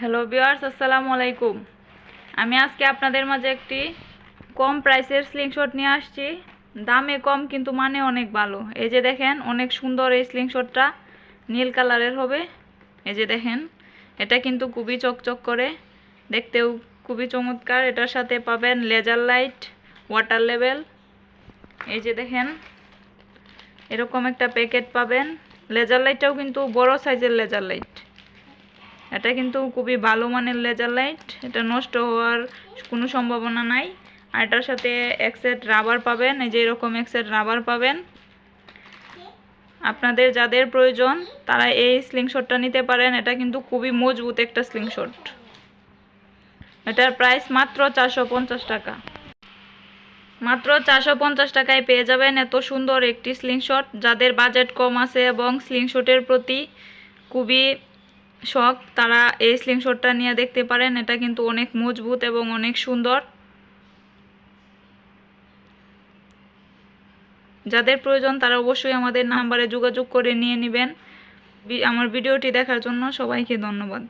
Hello বিয়ার্স আসসালামু আলাইকুম। আমি আজকে আপনাদের মাঝে একটি কম প্রাইসের স্লিংশট নিয়ে আসছি। দামে কম, কিন্তু মানে অনেক ভালো। এই যে দেখেন, অনেক সুন্দর এই স্লিংশটটা নীল কালারের হবে। এই যে দেখেন, এটা কিন্তু খুবই চকচক করে। দেখতেও খুবই চমৎকার। এটার সাথে পাবেন লেজার লাইট ওয়াটার লেভেল এই যে দেখেন, এরকম একটা প্যাকেট পাবেন। লেজার লাইটটাও কিন্তু বড় সাইজের লেজার লাইট এটা কিন্তু খুবই ভালো মানের লেজার লাইট এটা নষ্ট হওয়ার কোনো সম্ভাবনা নাই। আর এটার সাথে এক সেট রাবার পাবেন, এই যে এরকম এক সেট রাবার পাবেন। আপনাদের যাদের প্রয়োজন, তারা এই স্লিংশটটা নিতে পারেন। এটা কিন্তু খুবই মজবুত একটা স্লিংশট এটার প্রাইস মাত্র চারশো পঞ্চাশ টাকা। মাত্র চারশো পঞ্চাশ টাকায় পেয়ে যাবেন এত সুন্দর একটি স্লিংশট যাদের বাজেট কম আছে এবং স্লিংশটের প্রতি খুবই শখ, তারা এই স্লিংশটটা নিয়ে দেখতে পারেন, এটা কিন্তু অনেক মজবুত এবং অনেক সুন্দর। যাদের প্রয়োজন তারা অবশ্যই আমাদের নাম্বারে যোগাযোগ করে নিয়ে নেবেন। আমার ভিডিওটি দেখার জন্য সবাইকে ধন্যবাদ।